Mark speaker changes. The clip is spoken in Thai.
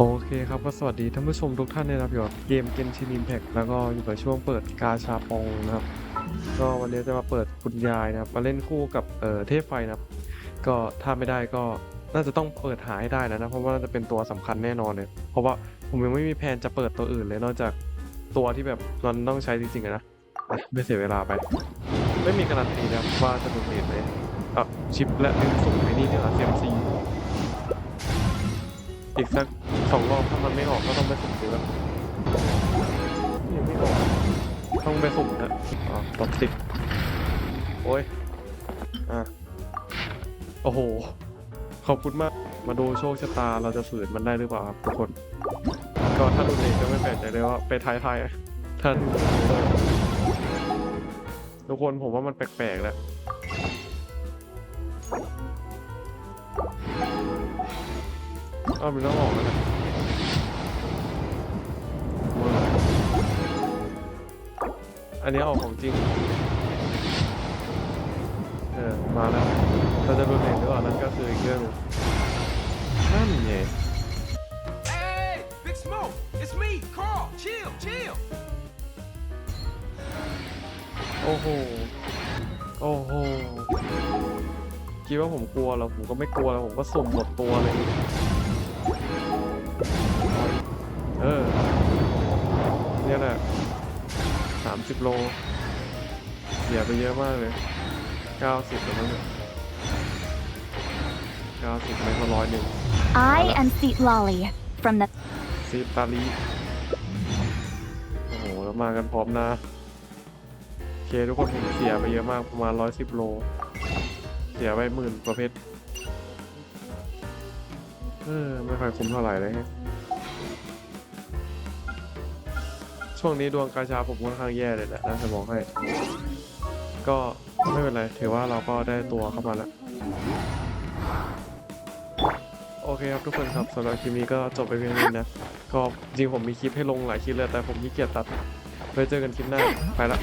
Speaker 1: โอเคครับก็สวัสดีท่านผู้ชมทุกท่านนะครับอยู่กับเกมเกนชิน i ม p พ c แล้วก็อยู่กับช่วงเปิดกาชาปองนะครับ ก็วันนี้จะมาเปิดคุณยายนะครับ มาเล่นคู่กับเอ่อเทพไฟนะครับ ก็ถ้าไม่ได้ก็น่าจะต้องเปิดหาให้ได้แล้วนะเพราะว่าน่าจะเป็นตัวสำคัญแน่นอนเลยเพราะว่าผมยังไม่มีแผนจะเปิดตัวอื่นเลยนอกจากตัวที่แบบมันต้องใช้จริงๆนะไม่เสียเวลาไป ไม่มีการันตีนะว่าจะโดนเดทไหมอะชิปและลืมสุ่มไปนี่เนี่ยเซียมซีอีกสัก สองรอบถ้ามันไม่ออกก็ต้องไปสุ่มดูแล้วยังไม่ออกต้องไปสุ่มนะอ๋อตบสิบโอ้ยอะโอ้โห ขอบคุณมาก มาดูโชคชะตาเราจะฝืนมันได้หรือเปล่าครับทุกคน ก็ถ้าดูเองก็ไม่แปลกใจเลยว่าไปท้ายๆท่านทุกคนผมว่ามันแปลกๆแล้วอ้าวมันต้องออกแล้วนะ อันนี้ออกของจริง เออ มาแล้ว เราจะรุนแรงหรือเปล่านั่นก็คืออีกเรื่องหนึงนั่นไง
Speaker 2: Hey, Big Smoke, it's me, Carl. Chill, chill.
Speaker 1: โอ้โห โอ้โห คิดว่าผมกลัวเหรอ ผมก็ไม่กลัวแล้วผมก็สุ่มหมดตัวเลย เออ 30 โลเหยียบไปเยอะมากเลย 90แล้วมั้งเนี่ย90ไม่ก็ร้อยหนึ่ง
Speaker 3: I am Seat Lolly from the
Speaker 1: ซีตาลีโอ้โหแล้วมากันพร้อมนะโอเคทุกคนผมเสียไปเยอะมากประมาณ 110 โล เสียไปหมื่นประเภท เออ ไม่ค่อยคุ้มเท่าไหร่เลยฮะ ช่วงนี้ดวงกาชาผมค่อนข้างแย่เลยแหละน่าจะบอกให้ ก็ไม่เป็นไร ถือว่าเราก็ได้ตัวเข้ามาแล้วโอเคครับทุกคนครับสำหรับคลิปนี้ก็จบไปเพียงนี้นะ ก็จริงผมมีคลิปให้ลงหลายคลิปเลยแต่ผมขี้เกียจตัดไว้เจอกันคลิปหน้า ไปละ